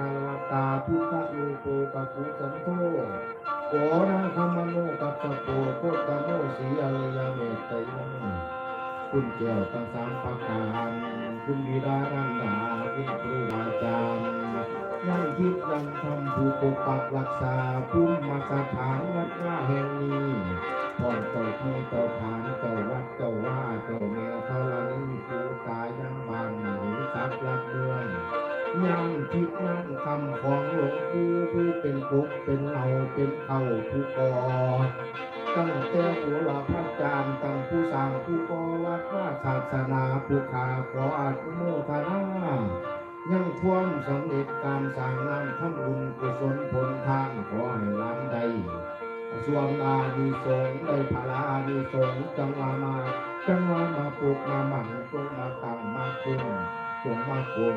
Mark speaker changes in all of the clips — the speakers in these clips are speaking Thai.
Speaker 1: พพนิคารวตาพุทธลูโกกัปุสันโธโกนาคมโนกัปปะโปโคตโนสีอริยเมตตยังคุณเจ้าทั้งสามประการคุณบิดานันดาคุณครูอาจารย์ยังคิดยังทำผู้ปกปักรักษาภูมิสถานวัดว่าแห่งนี้ก่อนเจ้าที่เจ้าทางเจ้าวัดเจ้าว่าเจ้าแม่ธรณีผู้ตายยังบางหนีสักลักเมือง ยังทิศยังคำของหลวงปู่ผู้เป็นกุกเป็นเหล่าเป็นเขาผู้ก่อตั้งแต่ผู้หลักพระจารตั้งผู้สร้างผู้ก่อวัดว่าศาสนาผู้ขาขออนุโมทนายังควมสำเร็จการสร้างนำทำบุญกุศลผลทางขอให้ล้ำใดส่วนอาดีสงได้พลาอาดีสงจังหวะมาจังหวะมาปลูกมาหมั่นจงมาตั้งมาคุ้มจงมาคุ้ม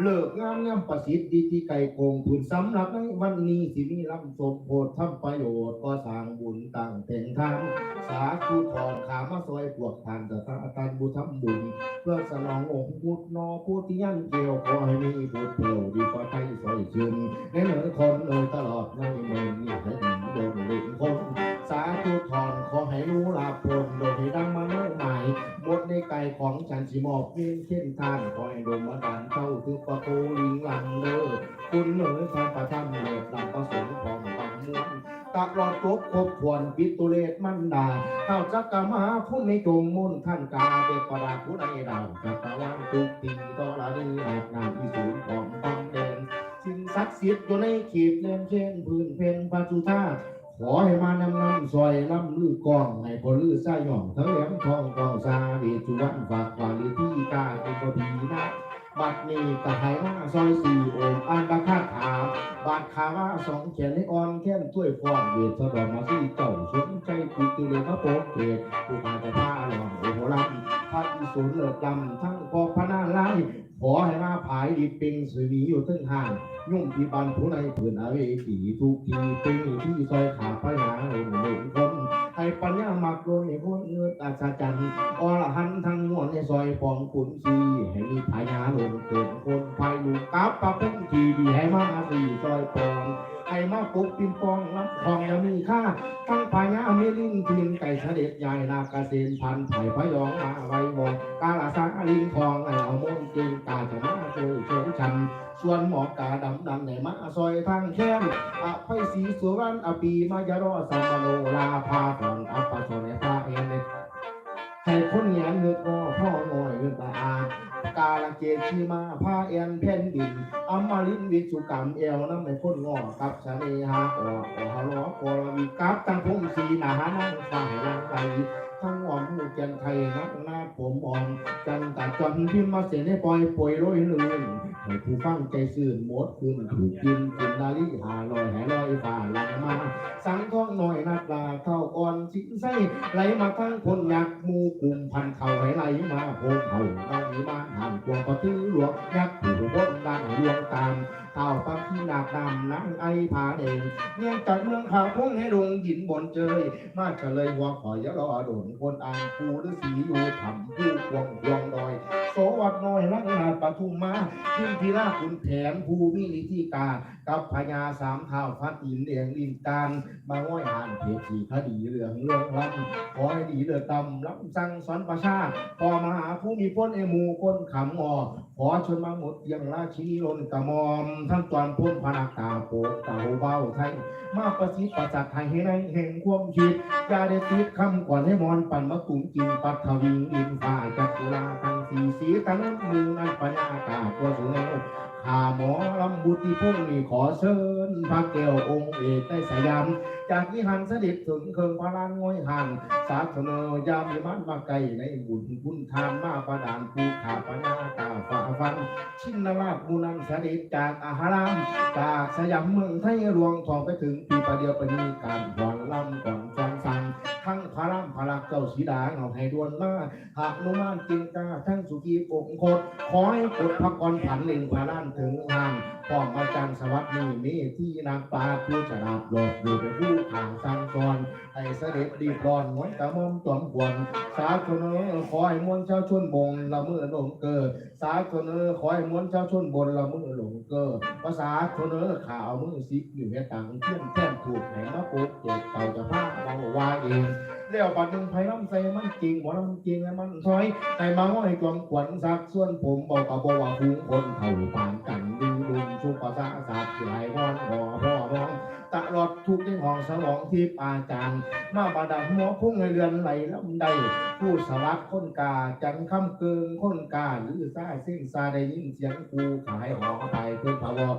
Speaker 1: เลิกงามย่ำประสิทธิ์ดีที่ไก่โกงผืนสำหรับในวันนี้สิมีลำสมโพธทำประโยชน์ก็สร้างบุญตั้งเป็นทางสาธุทอนขามาซอยพวกทานจะตาตันบุญทำบุญ เพื่อสนององค์พุทธนอพุทธิยังเกี่ยวขอให้มีบุตรเผ่าดีกว่าไทยสวยชื่นในเหนือคนเลยตลอดในเมืองนี้ให้ดีโดนเล่นคนสาธุทอนขอให้รู้ลาภผล ของฉันสิมอบเพียงเช่นทานขอให้ดมมาดันเข้าคือประตูลิงลังเด้อคุณเหนือทานประทำเลิศลำประสงค์ของบางมวลตลอดครบครบควรปิตุเลศมันดาเข้าจักกะมาพุ่นในจงมุ่นท่านกาเด็กประดาผู้ใดดาวจักรวาลทุกทีต่อละนี้หากนามที่ศูนย์ของบางเดนสิ่งศักดิ์สิทธิ์อยู่ในขีดเล่มเช่นพื้นเพนปัจจุธา อให้มานำนำซอยลำลือกองให้พอลือซ่าหย่องทั้งแหลมทองกองซาเดจุวันฝากวาลิที่กาเป็นกบีนะบัดนี้กะให้าซอยสี่โอมอันบาคาถาบาดขาว่าสองแขนให้อ่อนแค้นถ้วยฟองเวทสะดอกมาที่เจ้าสนใจกุตุเลยพระโปกเกตผู้พาแต่ผ้าหลองโอโหลัมพระอิศวรเลิศลำทั้งพอพนาไลาย ขอให้มาผายดีปิงสือหนีอยู่ทึ่งห่างยุ่งที่บันผู้ในผืนอาเวสีทุกทีเป็นที่ซอยขาพระหาหนึ่งหนึ่งคนให้ปัญญามักโดยคนเนื้อตาชาจันอรหันต์ทั้งมวลในซอยปองขุนซีให้มีพญาลงเกิดคนภายลูกกับปะเป็นทีดีให้มาสี่ซอยปองให้มาปุกปิมปองรับทองยังมีค่าทั้งพญามีลิงทินไก่เสด็จใหญ่นาคาเซนพันไผ่พยองมาไว้บองกาลาสาลิงทองไอ้เอามนเก่งกาจะมาโชยเชิงชัน ส่วนหมอกาดำดำในมาซอยทางแค้นอภัยศรีสุวรรณอปีมายารอสัมโนลาภาผ่อนอัปปะโชเนพาเอนให้คนเหงียนเงือกงพ่อหน่อยเงินตาอากาลเกชีมาผ้าเอ็นแผ่นดินอมรินวิสุกรรมเอวน้ำในคนงอกับชะเนหาออกอฮาลอกรมีกับตั้งพงสีนาหานั่งฝ่ายลังไก ทั้งหอมหูเจนไทยนักหน้าผมอ่อนจันตาจอนพิมพ์มาเสียในปล่อยป่วยร้อยลืนให้ผู้ฟังใจซื่นหมดคืนถูกกินกินดาลิหาลอยแห่ลอยฝ่าหลังมา สังท้องหน่อยนักลาเข้า่อนสินไส้ไหลมาทั้งคนยักมูกลุ่มพันเข่าไหลไหลมาโพเข่าดังมาหันกวงประตือหลวงยักษ์ผู้บนดังดวงตามเท่าปักที่หนักดำนังไอผาเองเนียงจากเมืองขาวพงให้ลงหินบนเจยมาเฉลยหัวขอยะรอโดนคนอ่างผู้ฤาษีอยู่ทำผู้ควงควงดอยโสวัดน้อยลักนาปทุมมาที่พีราคุณแผนภูมิลิธิกา กับพญาสามเท้าฟัดอินเดียงลินการมาง่อยหานเพชีคดีเหลืองเรื่องลำขอให้ดีเลือดตำรับสั่งสอนประชาพอมาหาผู้มีพ้นเอมูคนขำอ ขอชนมาหมดยังราชีลนกระมอมท่านตอนพ้นพนากาโปกเก่าเบาไทย มาประสิทธิ์ประจักษ์ให้ให้ในแห่งความคิดยาได้ติดคำก่อนให้มอนปั่นมะกุ่มกินปัทวิงอินฟ้าจัตุลาทั้งสีสีทั้งมือนั้นปัญญากาตัวสูงข้าหมอลำบุตรีพุ่งนี่ขอเชิญพระเกลองค์เอกได้สยาม จากที่หันเสด็จถึงเคิงพระลานงอยหันสาธเนยามมีมันมาไกลในบุญคุณทานมาประดานภูขาปัญญากาฝ่าฟันชินราชบุนังสด็จจากอาหาราม จากสยามเมืองไทยรวงทองไปถึงปีประเดียวปนีการหวน ลำก่อนฟังฟังทั้งพระรามพระลักษณ์เจ้าสีดาเอาให้ดวนมาหากนุมานจิงกาทั้งสุกีปงคตขอให้กดพักกรผันหนึ่งพระล้านถึงหานพร้อมอาจารย์สวัสดิ์นี่มีที่นางปลาผู้ฉลาดหลอกอยู่เป็นผู้ข่างสังกรให้เสด็จดีบร้อนงวนตะมอมตอมกวนสาธุเนอขอให้มวลเจ้าชนบงละเมื่อหลงเกิดสาธุเนอขอให้มวลเจ้าชนบนละเมื่อหลงเกิดภาษาโทเนอข่าวมือซิกอยู่ในตังเที่ยงแท่นถูกไหนมาปุ๊บเจ็บเก่าจะพาเบาว่าเองเลี้ยวปัดหนึ่งไผ่ล้ำใส่มันจริงว่ามันจริงให้มันถอยในมาห้อยกลองขวัญสักส่วนผมบอกกับบอกว่าฟูคนเข่าผ่านกันดูดุมชุบภาษาศาสตร์หลายวอนพ่อพ่อร้องตลอดทุกในห้องสลองที่อาจารย์มาบาดาหัวพุ่งในเรือนไหลลำใดผู้สวัสดิ์คนกาจันคำเกิงคนกาหรือซาเส้นซาได้ยินเสียงกูขายหอไปเพื่อนพะวอ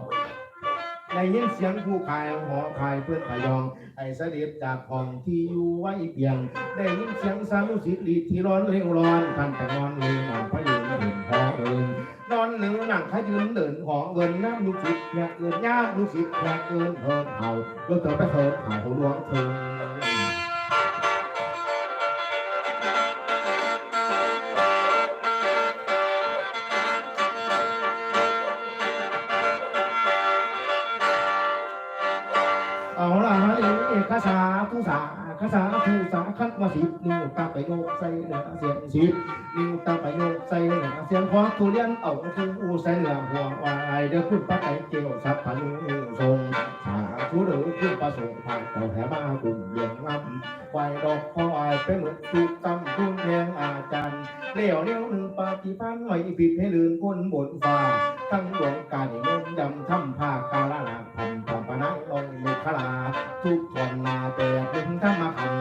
Speaker 1: ได้ยินเสียงผู้ขายหอขายเพื่อนพยองไอ้เสด็จจากของที่อยู่ไว้เพียง ได้ยินเสียงสามุสิลีที่ร้อนเร่งร้อนท่านแต่นอนเลยนอนพยืนเห็นพอเอิญนอนหนึ่งหนังขยืนเดินหอเอินน้ำลูกศิษย์อยากเกินย่ามลูกศิษย์อยากเกินเทินเห่าก็เธอไปเถิดเห่าหลวงเทิงเอ คัดมาสิบนิ้วตาไปโงกใส่หนังเสียงสิบนิ้วตาไปโงกใส่หนังเสียงพอทุเรียนเอาคืออูใส่เหลือหัววายเดือดขึ้นป้าไก่เกี่ยวสับพันทรง สาธุเด้อคุณประสงค์ผ่านต่อแถมากลุ่มเลี้ยงลำควายดอกคอยเป็นเหมือนตุกตำคุณแทงอาจารย์เลี้ยวเลี้ยวหนึ่งปฏิพันธ์ไว้ผิดให้ลืนก้นบนฟ้าทั้งดวงกายมนต์ดำทำผ้ากาลาลาทำทำปนังลงเมฆลา ทุกทนนาแปดหนึ่งธรรมขัน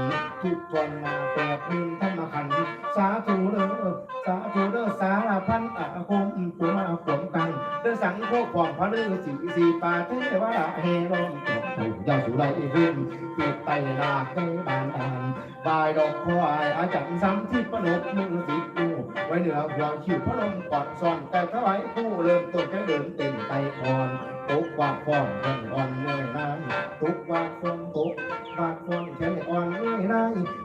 Speaker 1: ทุกทนนาแปดหนึ่งธรรมขันสาธุเด้อสาธุเด้อสารพันอาคมตัวมาขวมกันเด้อสังโฆความพระฤาษีสีปาเทวราเฮรอนตกถูกยาสุไรขึ้นปิดไตลากในบานดานบายดอกควายอาจารย์ซ้ำที่ประนกมึงสิกูไว้เหนือหัวคิวพระลมกอดซ่อนแต่ถวายผู้เริ่มต้นแค่เดินเต็มไตอ่อนตกวาดฟ้อนแข่งอ่อนเมื่อยน้ำตกวาดฟ้อนตกบาดฟอนแขนอ่อนไม่ได้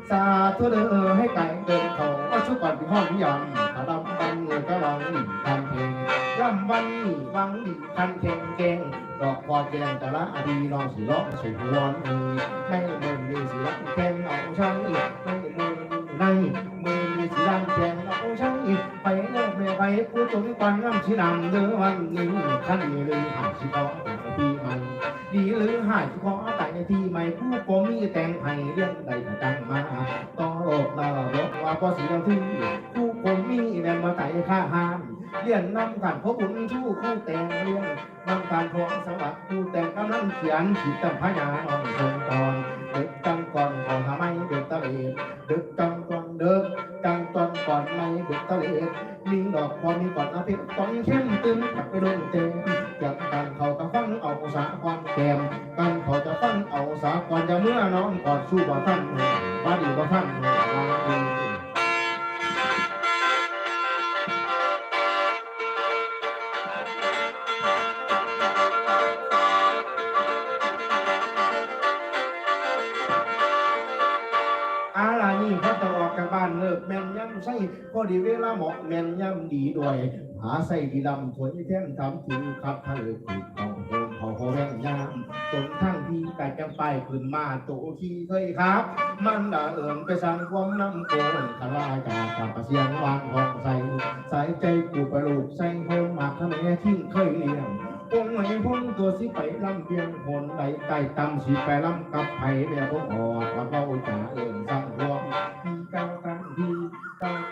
Speaker 1: สาธุเด้อให้ไก่เดินเขาก็ชุบปัดที่ห้องยำถ้าดำบันเงินก็ลองหนีทำเพลงลำวันหนีวังดีคันเข่งเก่งดอกพอแกงแต่ละอดีลองสิร้องสุร้อนเอยให้มือมีสิลังแข่งเอาใช้ให้มือ ในมือมีสิลังแข่งเอาใช้ไปเลิกไม่ไปผู้จงกันน้ำชินำเด้อวันนี้ขันนี้เลยหายชิบอปีใหม่ดีหรือหายขอแต่ในที่ใหม่ผู้ก็มีแต่งให้เรื่องใดก็จังมาต่อโลกนาบอกว่าพอสีเราที่ผู้คนมีแม่มาไต่ข้าหามเรียนนำกันพบบุญชู้คู่แต่งเรียนนำการของสวัสดิ์ผู้แต่งกำลังเขียนขีดตำพญาอ่อนทรงตอนเด็กจังก่อนขอหาไมเด็กตะเลดเด็กจัง ก่อนไม่เด็กตะเลดลิงดอกพอมีก่อนอาเพชรตอนเข้มตึงกับไปโดนเต็มจากกันเขาก็ฟังเอาสาความแกมกันเขาจะฟังเอาสาก่อนจะเมื่อน้องก่อนสู้บ่ท่านบ้าดีบ่ท่านมาดีอา พอดีเวลาเหมาะแมนย่ำดีด้วย หาใส่ดีดำถวยแท่นทำถึงขับทะเลติดของโฮมเขาโฮแรงยามจนทั้งที่กัดจังไปขึ้นมาตัวขี้เคยครับ มันด่าเอิญไปสั่งความน้ำโกนคาราจากกับเสียงวางห้องใส่ใส่ใจกูไปลูกใส่คนหมากทะเลที่เคยเลี้ยงคงไม่พ้นตัวสิไปลำเพียงคนใดไก่ตำสิไปลำกับไผ่แม่ผมออกว่าเบาจ่าเอิญสั่งรวม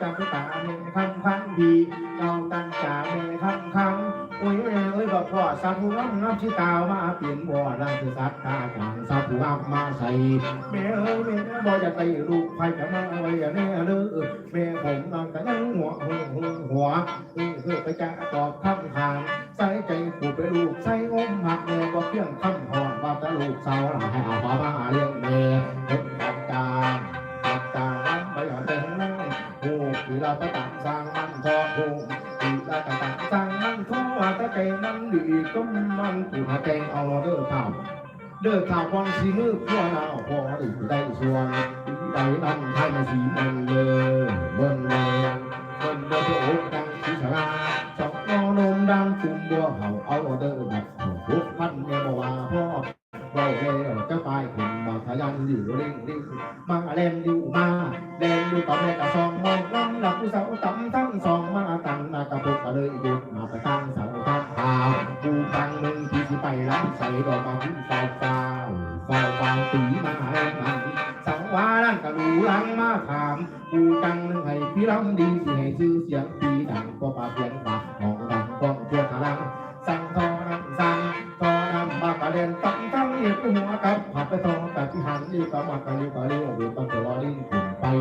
Speaker 1: จังไปตาเมคำพันดีเก้าตันจ่าเมคำคำโอ้ยแม่เอ้ยบอกพ่อสาธุน้ำน้ำชิตาวมาเปลี่ยนบ่อร่างคือสัตว์ตาจางสาธุน้ำมาใส่แม่เอ้ยแม่บ่จะไปลูกใครจะมาไว้อย่าแน่เด้อแม่ผมนอนแต่ยังหัวหัวหัวเออเออไปจะตอบคำถามใส่ใจกูไปลูกใส่อมหักแม่บ่เพียงคำหอนว่าแต่ลูกสาวหลายเอามามาเลี้ยงแม่ อ้ปีละตะตังสร้างมันทองโอ้ปีละตะตังสร้างมันทองว่าแต่ใจมันดีก็มันกูหาแต่งเอาเด้อข้าวเดินข่าววังสีมือพวกเราพอได้ได้ส่วนได้นั่นให้มาสีมัน เสาสองนอนมดังจุ่มบัวเห่าเอาเดินแบบทุกพันเนี่ยบอกว่าพ่อเราเอ๋จะไปขึ้มาทะยันอยู่เร่งเร่งมาเล่นอยู่มาเล่นอยู่ต่อแม่กระซองมองลำหลับผู้สาตั้งสองมาตั้งมากระปุกก็เลยหยุดมาไปตั้งเสาตั้งขาวกูฟังมึงที่สิไปรับใส่ดอกมาขึ้นเฝ้าเฝ้าเฝ้าเฝ้าตีมาแรงมันสังวานั่นก็รู้หลังมาถามกูจังนึงให้พี่รำดีสิให้ชื่อเสียงปีดังก็ปาเพียงปากหองดังก้องเทั่วทะลังสั่งทอน้ำสั่งทอน้ำบากระเด็นตั้งทั้งเหยียบหัวกับผับไปทองแต่ที่หันนี่ก็มากระลิ้วกระลิ้วเดือดตั้งตัวลิ้นขึ้น ไป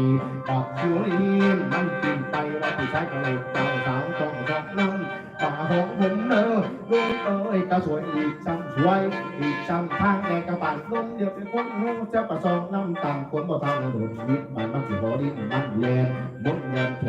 Speaker 1: ปักชิวลิ้นมันกินไปว่าผู้ชายกระเลยเจ้าสาวต้องจับน้ำป่าหงผมเนอลูกเอ้ยก็สวยอีกซ้ำสวยอีกซ้ำทางแดงกระบาดลมเดียวเป็นคนหูจะประสองน้ำต่างคนบ่ทางระโดดนิดมันมันสิบ่ดิ้นมันแลนบนแลนเท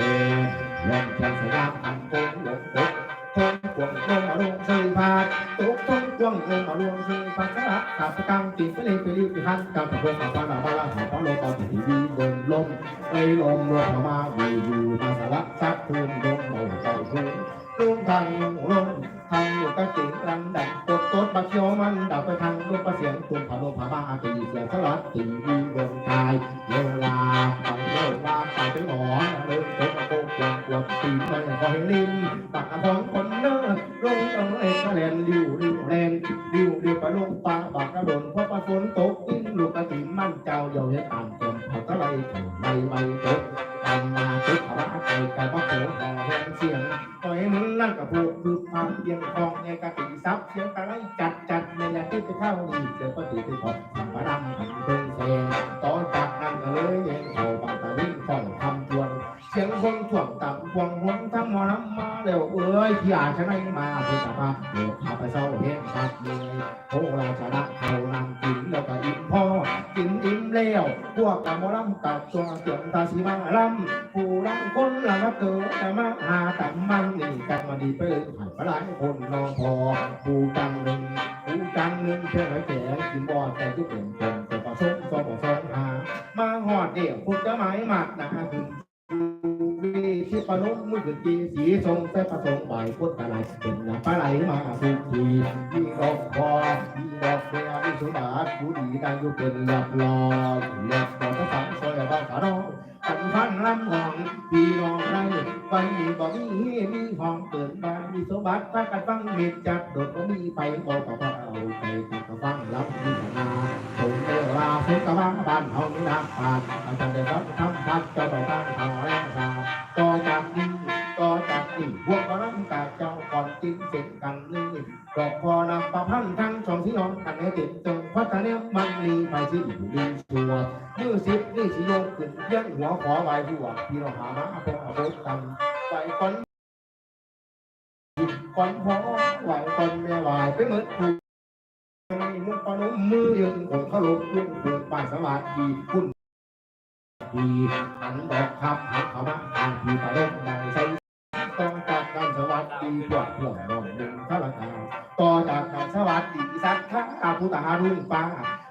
Speaker 1: แลนแข่งสยามอันโกงหลงตก ทงกวงลงมาลงใส่ผาดตกทงกวงลงมาลงใส่ผาดขาขาดสกังติดไปเลยไปรีบไปหันกำตะโกนมาบ้านมาบ้าหาป้าโลตอนที่ดีบนลมเอ้ยลมลมมาอยู่อยู่มาสลักซับคืนลมเมาเจ้าคืนลงทางลงทางอยู่ก็จิงรันดับตดตดบักเขียวมันดับไปทางลูกประเสียงตุ่มผาโลผาบ้าตีเสียงสลัดตีวีบนกายเวลาไปเวลิกลาไปเป็นหมอนเลิกตกโกก วกวกตีไปก็ให้ลิ้นตักกระพองคนเนอลงเอ้ยกระเลนดิวดิวแลนดิวดิวไปลงปลาบักกระโดนเพราะปลาฝนตกอินลูกกระถิ่นมันเจ้าเดียวให้ตามเต็มผักกะไรถึงใบใบตกตามมาตุกขระไก่ไก่บักโขงต่อแหงเสียงปล่อยมึงนั่นกับพวกคือความเพียงทองในกะติซับเสียงตะไลจัดจัดในแหละที่ไปเข้านี่เสียงปฏิทินของสัมปดำหันเพิ่งเสียงต่อจากนั้นก็เลยเย็นเข้าบางตะวิ่งค่อยคำ สียงคนถ่วงต่ำพวงหวงทั้งหมอน้ำมาเร็วเอ้ยที่อาชนะมาเพื่อภาพเดี๋ยวข้าไปเศร้าเห็นภาพเมยโอ้ราชนะเขานำกินแล้วก็อิ่มพอกินอิ่มแล้วพวกกับหมอลำกับตัวเสียงตาสีมาลำผู้รักคนละมาเกิดแต่มาหาแต่มันนี่กันมาดีไปเลยหายไปหลายคนนอนพอผู้จังหนึ่งผู้จังหนึ่งเพื่อให้แก่กินบอดแต่ทุกเป็นแต่ประสงค์สองสองหามาหอดเดี่ยวคุณจะหมายหมักนะถึง วีที่ปนุษมือถือกีสีทรงแต่ประสงค์ใบพุทธอะไรเป็นน้ำปลาไหลมาทุกทีมีดอกคอมีดอกเบียมีสุดาผู้ดีดังอยู่เป็นหลับหลอยหลับต่อทั้งสามซอยบ้านสาน้องพันพันลำหองพี่น้องไรไปบ่มีมีห้องเกิดบ้า มีสมบัติถ้ากันฟังเม็ดจัดโดดก็มีไปบอกกับว่าเอาไปตักกะฟังรับมีนาสงเดลาสงกะวังบ้านเฮานี่นาปาดอาจารย์ได้รับทำพัดจ้าไปตั้งทางแรงชาต่อจากนี้ต่อจากนี้พวกเรากาเจ้าก่อนจิ้นเสร็จกันนี่ดอกพอนำประพันธ์ทั้งสองที่นอนกันให้ติดจงพัฒนามันมีไปที่อยู่ดีชัวมือสิบนี่สิโยกขึ้นยังหัวขอไหวผู้ว่าพี่น้องหามาพงอาวุธกันไหวก่อน ก่อนพอไหวก่อนแม่ไหวไปเหมือนผู้ไม่มุกปนุมือยืนผมเขาลบยุ่งเกิดปายสวัสดีคุณดีหันดอกครับหันเขามาทางพี่ปะลงได้ใช้ต้องจากการสวัสดีกว่าเพื่อนน้องหนึ่งข้าราชการต่อจากการสวัสดีสักข้าผู้ตารุ่งฟ้า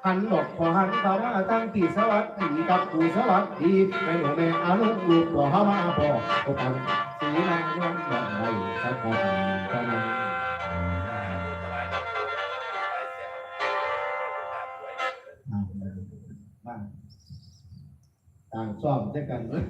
Speaker 1: หันดอกพอหันเขามาตั้งปีสวัสดีกับกูสวัสดีในหลวงแม่อานุลูกหัวเขามาพอโอปัน năng nhân bằng này ta còn ta
Speaker 2: năng
Speaker 1: ต่างซ่อมด้วยกัน
Speaker 2: เลย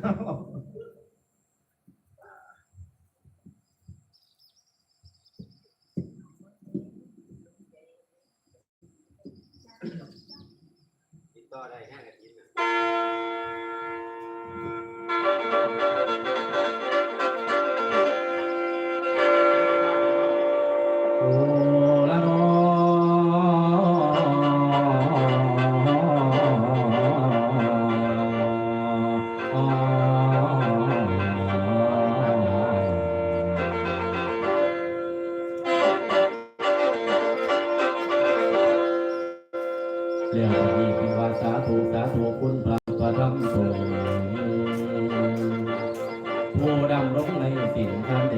Speaker 2: ต่อได้แค่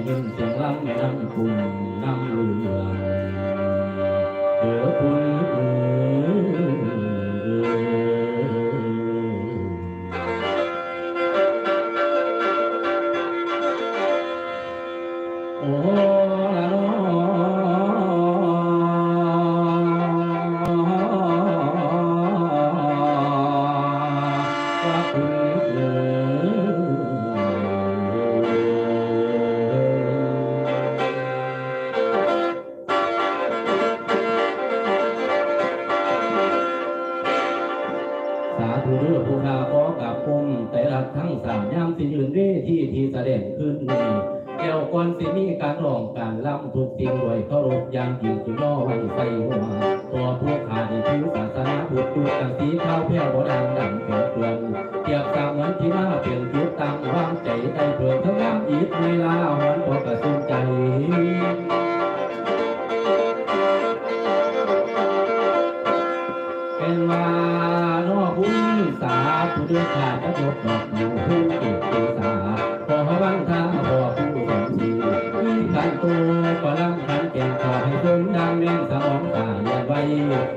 Speaker 3: ยินเสียงลำแม่น้ำคุณน้ำเรือ สามยามสิยืนเวที่ที่แสดงขึ้นนี้แก้วก่อนสิมีการร้องการล่ำทุกสิ่งด้วยเคารพยามจริงจึงน้อวันใส่หัวตัวพวกขาดีผิวศาสนาบุตรจุดกันสีข้าวแพ้วบดังดังเกิดเกลือนเทียบตามเหมือนที่มาเปลี่ยนจุดตามวางใจใจเพื่อนทั้งน้ำอีกเวลาหอนพอกระสุน อยู่ผู้เก็บเกษาขอบังคับขอผู้สมศรีมีการตัวก็ลำคันเก่งขอให้สมดังแน่นสมองตาเรียนไว้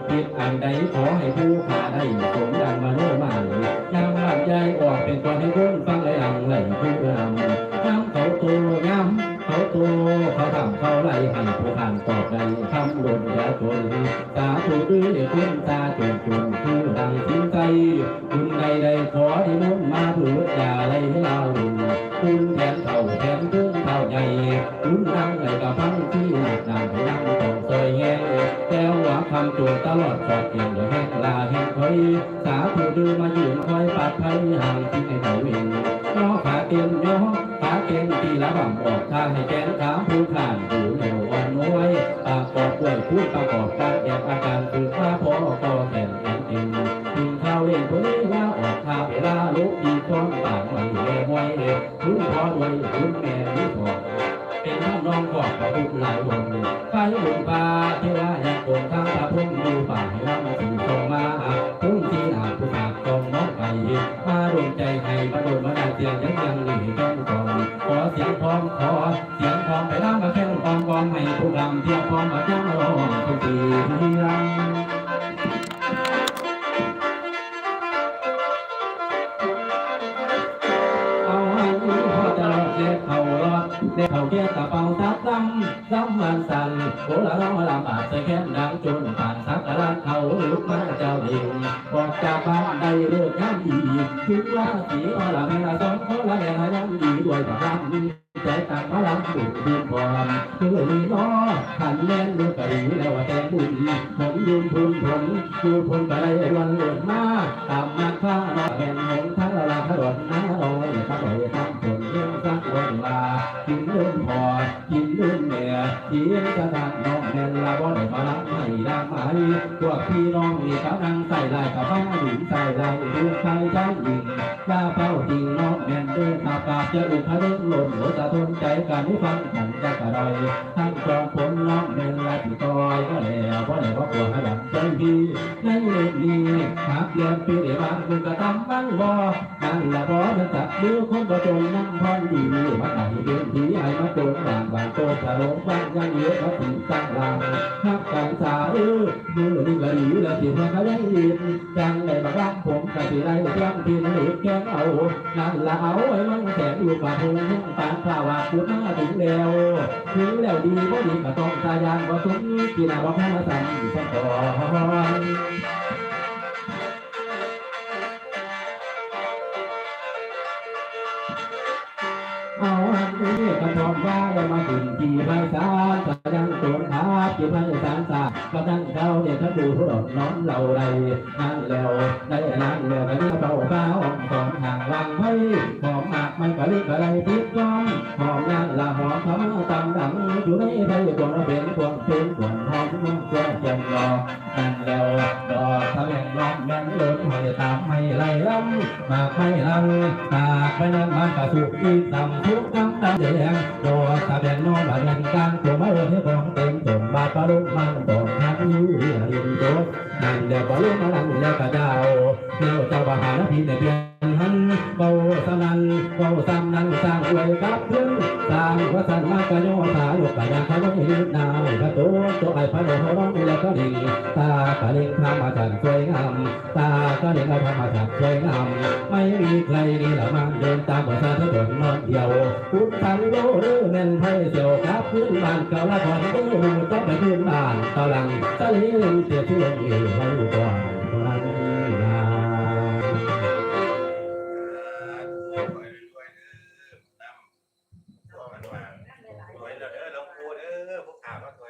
Speaker 3: คิดอันใดขอให้ผู้ขาได้สมดังมาโนมายยามลำใจออกเป็นก่อนให้คนฟัง เขาทำเขาไล่ให้ผู้ผ่านตอบได้ทำหล่นยาชนสาธุด้วยคุณตาจนจนคือดังทิ้งใจคุณใดใดขอที่มุ่นมาเพื่ออย่าไรให้เราคุณแทนเข่าแทนเพื่อ ใหญ่คุณนั่งไหลกับพังที่หนักหนาให้นั่งต้องซอยแหงแก้วหัวคำตัวตลอดขอบเกี่ยวแห้งลาแห้งคอยสาธุด้วยมายืนคอยปัดภัยห่างที่ให้ไหนเองน้อขาเตียนน้อขาเตียนตีละบ่ำออกทางให้แกนขามผู้ผ่านดูเหนียวอ่อนน้อยปากกอบด้วยพูดประกอบการแยกอาการคือมาพอก็แข่งกันเองถึงข้าวเล่นคนนี้ว่าออกข้าว เวลาลุกดีความต่างไม่แย่ห้อยคุณพ่อด้วยคุณแม่ที่พอเป็นท่านรองขอบพระคุณหลายวันใครบุญปาเทวายังคงทางพระพุ่มดูป่าให้ลำสิ่งตรงมาพุ่งที่หนาผู้ฝากกองน้องไปมาดวงใจให้ประโดดมาได้เสียงยังยังหนีแก้มกองขอเสียงพร้อมขอเสียงพร้อมไปน้ำมาแข่งกองกองให้ผู้รำเที่ยวพร้อมมาจ้างร้องทุกทีรำ ระเป๋าทับซ้ำซ้ำมันสั่นโอละน้องลำบากใส่แค้นดังจนผ่านสักการะเขาลุกมาเจ้าเองบอกจากบ้านได้เลิกงานดีคิดว่าสีอละแม่ละสองเขาละแม่ละยังดีด้วยพลังใจต่างพลังบุญบุญพรคือมีน้อขันแน่นลูกกะดีแล้วแต่บุญผมยืนทุนผมอยู่ทุนกะไรวันเลือดมาตามมาข้าน้อแห่งหงทั้งละละขรดน้าลอยข้าลอยทั้งฝน เรื่องสักวันลากินเรื่องพอกินเรื่องแม่กินกระดานน้องแม่นละบ่ได้มาลักไม่ดังไหมพวกพี่น้องนี่กำลังใส่ลายกับบ้านหญิงใส่ลายดูใครใจหญิงยาเฝ้าจริงน้องแม่นเดินตาปากจะอุทะเรื่งหล่นหัวจะทนใจการที่ฟังของจะกระไรทั้งจอมผลน้องแม่นละที่ตอยก็แล้วบ่ได้ว่าปวดให้ดังใจพี่ในเรื่องนี้หากเดือนปีเดียวบ้านคุณก็ทำบ้างบ่นั่นละบ่มันจับมือคนก็จนนั่งพอรดีมาไหนเดินผีไอ้มาโดนบางบางโตจะลงบ้างยังเยอะมาถึงตั้งหลังหักกันสาเออมือนี่ก็ดีล้วที่เพื่อนเขาได้ยินจังได้มารักผมกับที่ไรเที่ยงที่นั่นเอแค่เอานั่นละเอาไอ้มันแสงอยู่ป่าพงปานข้าวพูดมาถึงแล้วถึงแล้วดีบ่ดีก็ต้องตายางบ่สมที่นาบอกให้มาสั่งสักก่อ เอาอันนี้กระทอมว่าเรามาถึงที่ไม่สารสายังตนหาที่ไม่สารสาก็นั่งเขาเนี่ยถ้าดูทุรนน้องเราไรนั่นแล้วได้นั่นแล้วก็นี่เบาเบาของห่างวางไว้หอมมากมันก็เรียกอะไรพิษก้องหอมนั่นละหอมเขาตำดังอยู่ในไทยควรเป็นควรเป็นควรหอมควรแจงรอนั่นแล้วดอกทะเลร้อมแม่นเลิศหอยตามไม่ไล่ล้ำมากไม่ลังหากไปนั้นมันกระสุกอีต่ำทุกตั้งตั้งแดงโดดตาแดงนอนบาดยังกลางตัวมาเออให้กองเต็มต้นบาดปลาลุกมันตอกทักยื้อยินโดดนั่นเดี๋ยวปลาลุกมาลังแล้วก็เจ้าเดี๋ยวเจ้าบาหาพี่ในเพียง หันเบาสนันเบาซ้ำนั้นสร้างอวยกับเพื่อนสร้างวัฒนมากระโยสายกกะยังเขาไม่ยืนนาวพระโตตัวไอ้พระโลเขาร้องแล้วก็ดิ่งตากะเล่งทำมาจันสวยงามตากะเล่งเอาทำมาจันสวยงามไม่มีใครนี่ละมันเดินตามภาษาถนนนอนเดียวคุณทันโลหรือแม่นไทยเสียวครับพื้นบ้านเก่าละก่อนก็มูต้องไปพื้นบ้านตะลังตะลิงเสียช่วงเอวไว้ก่อน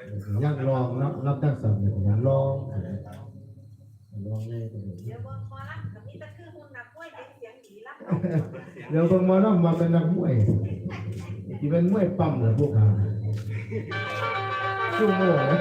Speaker 2: ย
Speaker 1: ยังลองรับรับตั้งสำเร็จยังลองลองเลยตัวนี้
Speaker 4: เดี๋ยวเบิ่งหมอลำก็มีแต่คือหุ่นนักมวยเป็นเสียงดีลำ
Speaker 1: เดี๋ยวต้องมาต้องมาเป็นนักมวยที่เป็นมวยปั้มเหรอพวกเขาชูโม่นะ